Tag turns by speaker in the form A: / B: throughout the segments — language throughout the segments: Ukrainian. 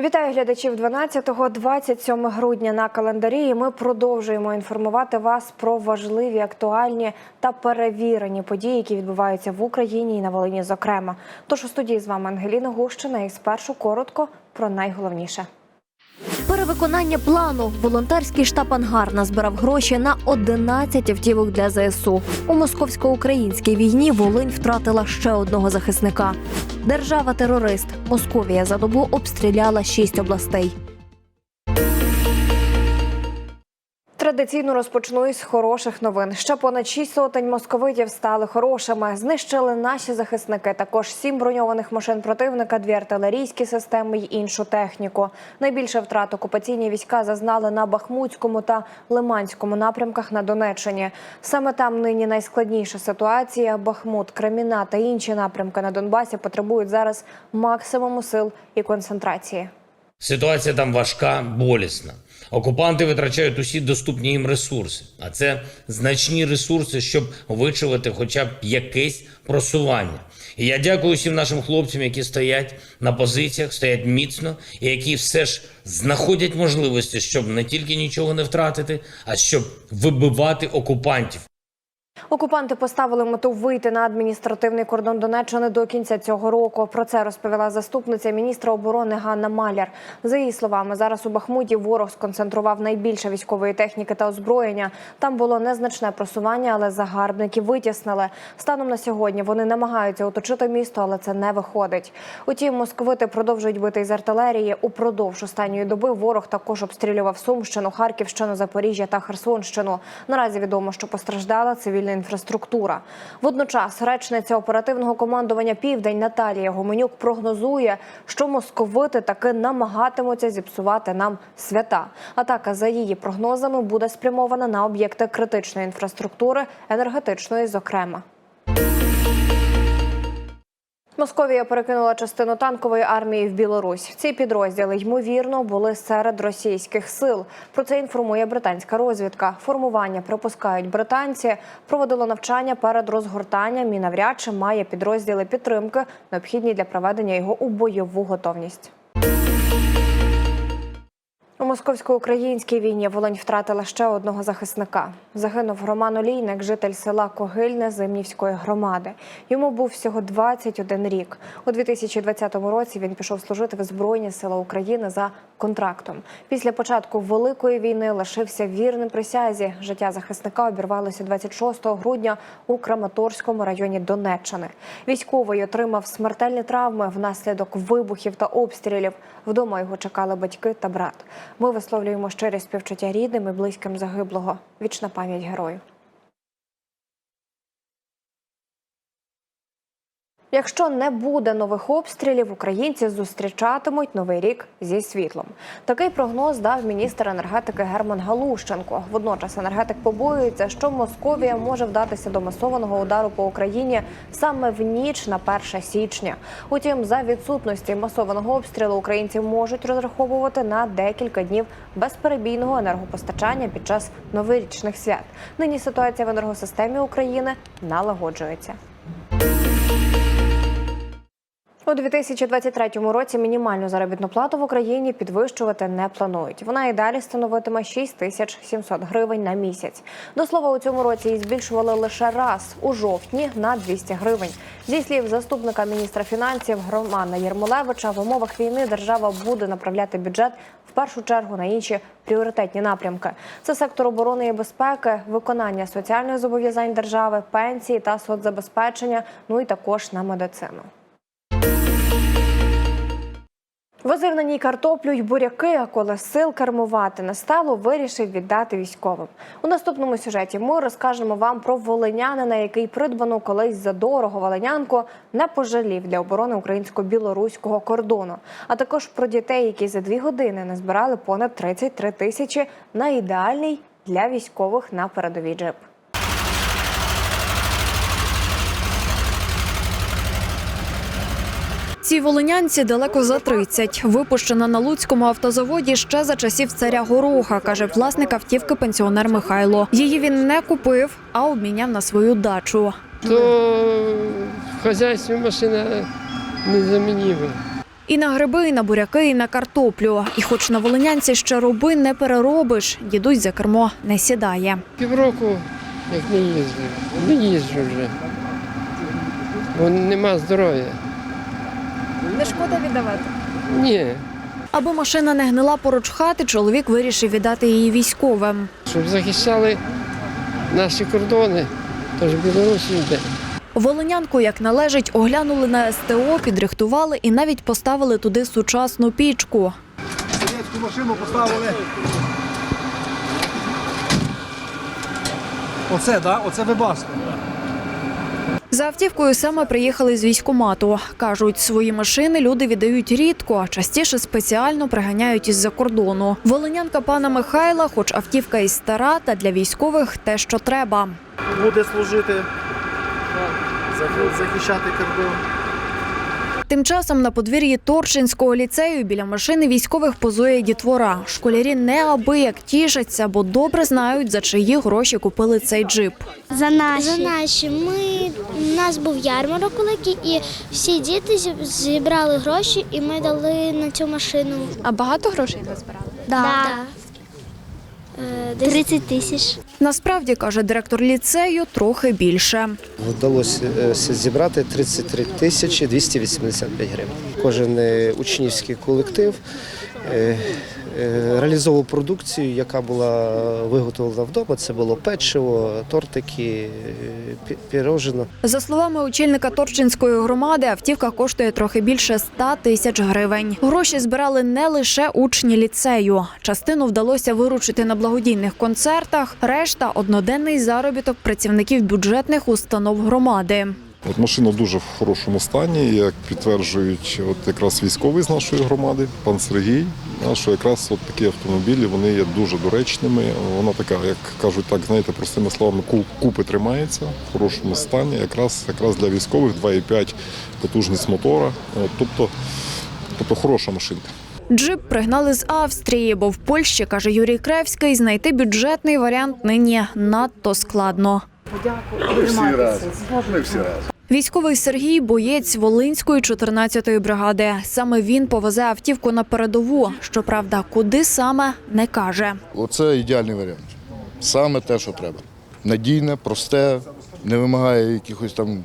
A: Вітаю глядачів 12-го, 27 грудня на календарі. І ми продовжуємо інформувати вас про важливі, актуальні та перевірені події, які відбуваються в Україні і на Волині. Зокрема, тож у студії з вами Ангеліна Гущина. І спершу коротко про найголовніше.
B: Перевиконання плану волонтерський штаб Ангар назбирав гроші на 11 автівок для ЗСУ. У московсько-українській війні Волинь втратила ще одного захисника. Держава-терорист Московія за добу обстріляла шість областей.
A: Традиційно розпочну із хороших новин. Ще понад шість сотень московитів стали хорошими. Знищили наші захисники. Також сім броньованих машин противника, дві артилерійські системи й іншу техніку. Найбільше втрат окупаційні війська зазнали на Бахмутському та Лиманському напрямках на Донеччині. Саме там нині найскладніша ситуація. Бахмут, Креміна та інші напрямки на Донбасі потребують зараз максимуму сил і концентрації.
C: Ситуація там важка, болісна. Окупанти витрачають усі доступні їм ресурси, а це значні ресурси, щоб вичувати хоча б якесь просування. І я дякую всім нашим хлопцям, які стоять на позиціях, стоять міцно і які все ж знаходять можливості, щоб не тільки нічого не втратити, а щоб вибивати окупантів.
A: Окупанти поставили мету вийти на адміністративний кордон Донеччини до кінця цього року. Про це розповіла заступниця міністра оборони Ганна Маляр. За її словами, зараз у Бахмуті ворог сконцентрував найбільше військової техніки та озброєння. Там було незначне просування, але загарбники витіснили. Станом на сьогодні вони намагаються оточити місто, але це не виходить. Утім, московити продовжують бити із артилерії. Упродовж останньої доби ворог також обстрілював Сумщину, Харківщину, Запоріжжя та Херсонщину. Наразі відомо, що постраждала цивільна інфраструктура. Водночас речниця оперативного командування Південь Наталія Гоменюк прогнозує, що московити таки намагатимуться зіпсувати нам свята. Атака за її прогнозами буде спрямована на об'єкти критичної інфраструктури, енергетичної, зокрема. Московія перекинула частину танкової армії в Білорусь. Ці підрозділи ймовірно були серед російських сил. Про це інформує британська розвідка. Формування припускають британці. Проводило навчання перед розгортанням і навряд чи має підрозділи підтримки, необхідні для проведення його у бойову готовність. У московсько-українській війні Волинь втратила ще одного захисника. Загинув Роман Олійник, житель села Когильне Зимнівської громади. Йому був всього 21 рік. У 2020 році він пішов служити в Збройні Сили України за контрактом. Після початку великої війни лишився вірним присязі. Життя захисника обірвалося 26 грудня у Краматорському районі Донеччини. Військовий отримав смертельні травми внаслідок вибухів та обстрілів. Вдома його чекали батьки та брат. Ми висловлюємо щире співчуття рідним і близьким загиблого. Вічна пам'ять герою. Якщо не буде нових обстрілів, українці зустрічатимуть новий рік зі світлом. Такий прогноз дав міністр енергетики Герман Галущенко. Водночас енергетик побоюється, що Московія може вдатися до масованого удару по Україні саме в ніч на 1 січня. Утім, за відсутності масованого обстрілу українці можуть розраховувати на декілька днів безперебійного енергопостачання під час новорічних свят. Нині ситуація в енергосистемі України налагоджується. У 2023 році мінімальну заробітну плату в Україні підвищувати не планують. Вона і далі становитиме 6 тисяч 700 гривень на місяць. До слова, у цьому році її збільшували лише раз у жовтні на 200 гривень. Зі слів заступника міністра фінансів Романа Єрмолевича, в умовах війни держава буде направляти бюджет в першу чергу на інші пріоритетні напрямки. Це сектор оборони і безпеки, виконання соціальних зобов'язань держави, пенсії та соцзабезпечення, ну і також на медицину. Возив на ній картоплю й буряки, а коли сил кермувати не стало, вирішив віддати військовим. У наступному сюжеті ми розкажемо вам про волинянина, який придбану колись за дорого волинянку не пожалів для оборони українсько-білоруського кордону, а також про дітей, які за дві години назбирали понад 33 тисячі на ідеальний для військових на передовій джип.
D: Цій волинянці далеко за 30. Випущена на Луцькому автозаводі ще за часів царя Гороха, каже власник автівки пенсіонер Михайло. Її він не купив, а обміняв на свою дачу.
E: то в хозяйстве машина незаменима.
D: І на гриби, і на буряки, і на картоплю. І хоч на волинянці ще роби не переробиш, дідусь за кермо не сідає.
E: Півроку, як не їздив. Не їжджу вже. Бо нема здоров'я.
A: Не шкода віддавати.
E: Ні.
D: Аби машина не гнила поруч хати, чоловік вирішив віддати її військовим.
E: Щоб захищали наші кордони, тож Білорусі йде.
D: Волинянку, як належить, оглянули на СТО, підрихтували і навіть поставили туди сучасну пічку.
F: Совєтську машину поставили. Оце, да? Оце вибаска.
D: За автівкою саме приїхали з військкомату. Кажуть, свої машини люди віддають рідко, а частіше спеціально приганяють із-за кордону. Волинянка пана Михайла, хоч автівка і стара, та для військових те, що треба.
F: Буде служити, захищати кордон.
D: Тим часом на подвір'ї Торчинського ліцею біля машини військових позує дітвора. Школярі неабияк тішаться, бо добре знають, за чиї гроші купили цей джип.
G: За наші. За наші. Ми, у нас був ярмарок великий, і всі діти зі- зібрали гроші, і ми дали на цю машину.
D: А багато грошей назбирали?
G: Да. Е, 30 тисяч.
D: Насправді каже директор ліцею, трохи більше.
H: Вдалося е, зібрати 33 тисячі 285 гривень. Кожен е, учнівський колектив е, е, реалізовував продукцію, яка була виготовлена вдома. Це було печиво, тортики, е, пі- пірожено.
D: За словами очільника Торчинської громади, автівка коштує трохи більше 100 тисяч гривень. Гроші збирали не лише учні ліцею. Частину вдалося виручити на благодійних концертах. Решта одноденний заробіток працівників бюджетних установ громади.
I: От машина дуже в хорошому стані, як підтверджують от якраз військовий з нашої громади, пан Сергій. Що якраз от такі автомобілі вони є дуже доречними. Вона така, як кажуть, так знаєте, простими словами, ку- купи тримається в хорошому стані. Якраз якраз для військових 2,5 потужність мотора. От, тобто, тобто хороша машинка.
D: Джип пригнали з Австрії, бо в Польщі, каже Юрій Кревський, знайти бюджетний варіант нині надто складно. Військовий Сергій боєць Волинської 14-ї бригади. Саме він повезе автівку на передову. Щоправда, куди саме не каже.
J: Оце ідеальний варіант. Саме те, що треба. Надійне, просте, не вимагає якихось там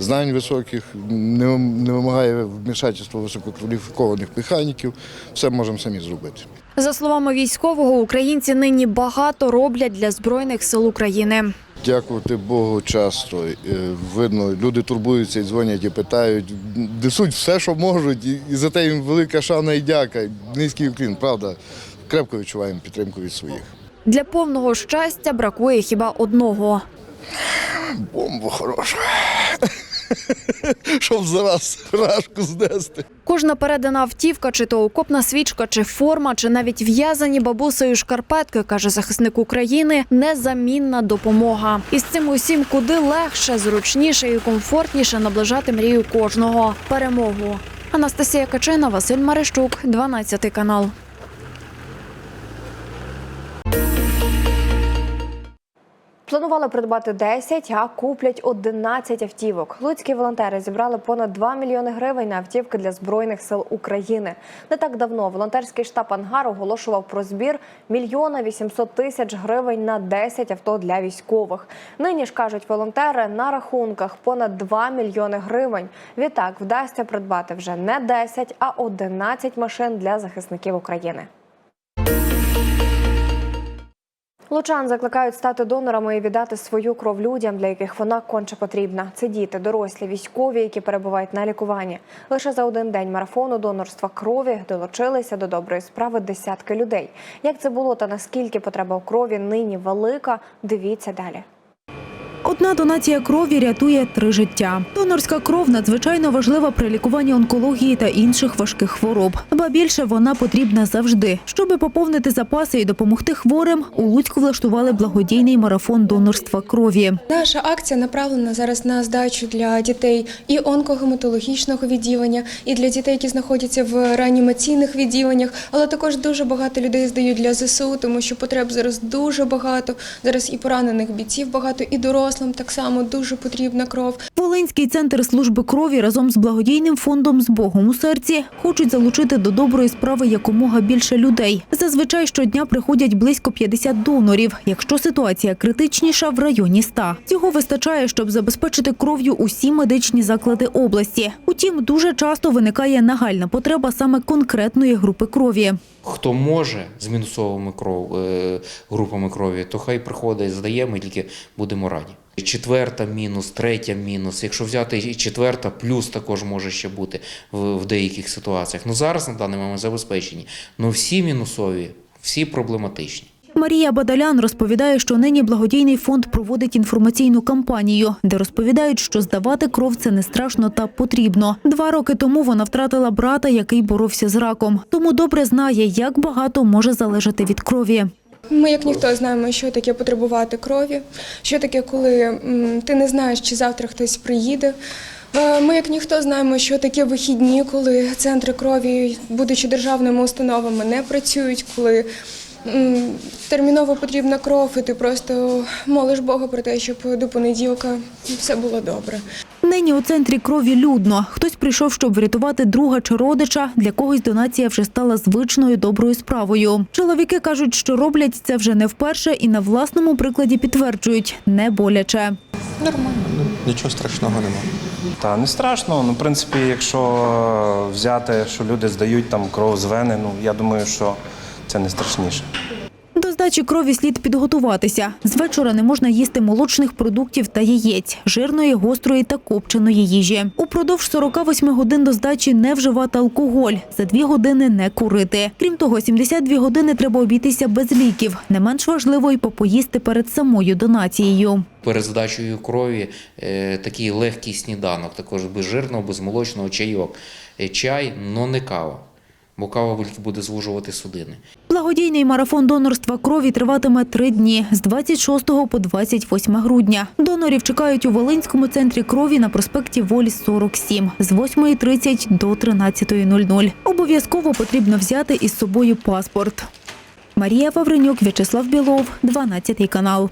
J: знань високих, не, не вимагає вмішательства висококваліфікованих механіків. Все можемо самі зробити.
D: За словами військового, українці нині багато роблять для збройних сил України.
J: Дякувати Богу, часто е, видно, люди турбуються і дзвонять і питають, несуть все, що можуть, і, за те їм велика шана і дяка. Низький уклін, правда. Крепко відчуваємо підтримку від своїх.
D: Для повного щастя бракує хіба одного.
J: Бомба хороша. Щоб зараз рашку знести.
D: Кожна передана автівка, чи то окопна свічка, чи форма, чи навіть в'язані бабусею шкарпетки, каже захисник України, незамінна допомога. І з цим усім куди легше, зручніше і комфортніше наближати мрію кожного перемогу. Анастасія Качина, Василь Марищук, 12 канал.
A: Планували придбати 10, а куплять 11 автівок. Луцькі волонтери зібрали понад 2 мільйони гривень на автівки для збройних сил України. Не так давно волонтерський штаб Ангар оголошував про збір мільйона 800 тисяч гривень на 10 авто для військових. Нині ж кажуть волонтери на рахунках понад 2 мільйони гривень. Відтак вдасться придбати вже не 10, а 11 машин для захисників України. Лучан закликають стати донорами і віддати свою кров людям, для яких вона конче потрібна. Це діти, дорослі, військові, які перебувають на лікуванні. Лише за один день марафону донорства крові долучилися до доброї справи десятки людей. Як це було та наскільки потреба у крові нині велика? Дивіться далі.
K: Одна донація крові рятує три життя. Донорська кров надзвичайно важлива при лікуванні онкології та інших важких хвороб. Ба більше вона потрібна завжди. Щоби поповнити запаси і допомогти хворим, у Луцьку влаштували благодійний марафон донорства крові.
L: Наша акція направлена зараз на здачу для дітей і онкогематологічного відділення, і для дітей, які знаходяться в реанімаційних відділеннях. Але також дуже багато людей здають для ЗСУ, тому що потреб зараз дуже багато. Зараз і поранених бійців багато, і дорослих. Дорослим так само дуже потрібна кров.
K: Волинський центр служби крові разом з благодійним фондом з Богом у серці хочуть залучити до доброї справи якомога більше людей. Зазвичай щодня приходять близько 50 донорів, якщо ситуація критичніша в районі 100. Цього вистачає, щоб забезпечити кров'ю усі медичні заклади області. Утім, дуже часто виникає нагальна потреба саме конкретної групи крові.
M: Хто може з мінусовими кров, е, групами крові, то хай приходить, здає, ми тільки будемо раді. Четверта мінус, третя мінус. Якщо взяти і четверта, плюс також може ще бути в, в деяких ситуаціях. Ну зараз на даний момент забезпечені. Ну всі мінусові, всі проблематичні.
K: Марія Бадалян розповідає, що нині благодійний фонд проводить інформаційну кампанію, де розповідають, що здавати кров це не страшно та потрібно. Два роки тому вона втратила брата, який боровся з раком. Тому добре знає, як багато може залежати від крові.
L: Ми, як ніхто, знаємо, що таке потребувати крові, що таке, коли ти не знаєш, чи завтра хтось приїде. Е, Ми, як ніхто, знаємо, що таке вихідні, коли центри крові, будучи державними установами, не працюють, коли терміново потрібна кров, і ти просто молиш Бога про те, щоб до понеділка все було добре.
K: Нині у центрі крові людно. Хтось прийшов, щоб врятувати друга чи родича. Для когось донація вже стала звичною доброю справою. Чоловіки кажуть, що роблять це вже не вперше і на власному прикладі підтверджують – не боляче.
N: Нормально, Нічого страшного нема.
O: Та не страшно. Ну, в принципі, якщо взяти, що люди здають там кров з вени, ну я думаю, що це не страшніше.
K: Здачі крові слід підготуватися. З вечора не можна їсти молочних продуктів та яєць, жирної, гострої та копченої їжі. Упродовж 48 годин до здачі не вживати алкоголь, за дві години не курити. Крім того, 72 години треба обійтися без ліків. Не менш важливо й попоїсти перед самою донацією.
M: Перед здачею крові е, такий легкий сніданок, також без жирного, без молочного чайок. Е, Чай, но не кава, бо кава буде звужувати судини.
K: Благодійний марафон донорства крові триватиме три дні з 26 по 28 грудня. Донорів чекають у Волинському центрі крові на проспекті Волі 47 з 8.30 до 13.00. Обов'язково потрібно взяти із собою паспорт. Марія Вавренюк, В'ячеслав Білов, 12 канал.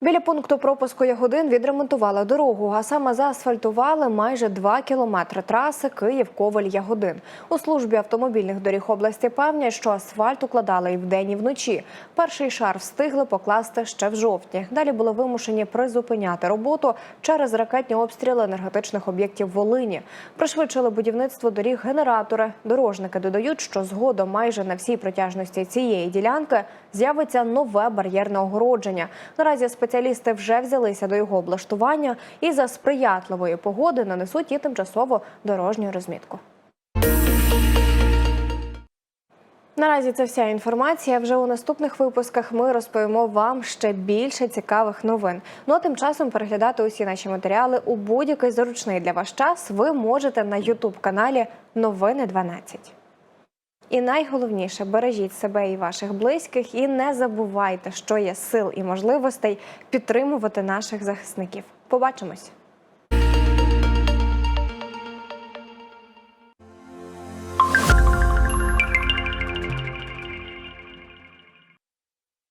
A: Біля пункту пропуску Ягодин відремонтували дорогу, а саме заасфальтували майже 2 кілометри траси Київ-Ковель-Ягодин. У службі автомобільних доріг області певнять, що асфальт укладали і вдень, і вночі. Перший шар встигли покласти ще в жовтні. Далі були вимушені призупиняти роботу через ракетні обстріли енергетичних об'єктів Волині. Пришвидшили будівництво доріг генератори. Дорожники додають, що згодом майже на всій протяжності цієї ділянки з'явиться нове бар'єрне огородження. Наразі спеціалісти вже взялися до його облаштування і за сприятливої погоди нанесуть і тимчасово дорожню розмітку. Наразі це вся інформація. Вже у наступних випусках ми розповімо вам ще більше цікавих новин. Ну а тим часом переглядати усі наші матеріали у будь-який зручний для вас час ви можете на Ютуб каналі Новини 12. І найголовніше бережіть себе і ваших близьких, і не забувайте, що є сил і можливостей підтримувати наших захисників. Побачимось.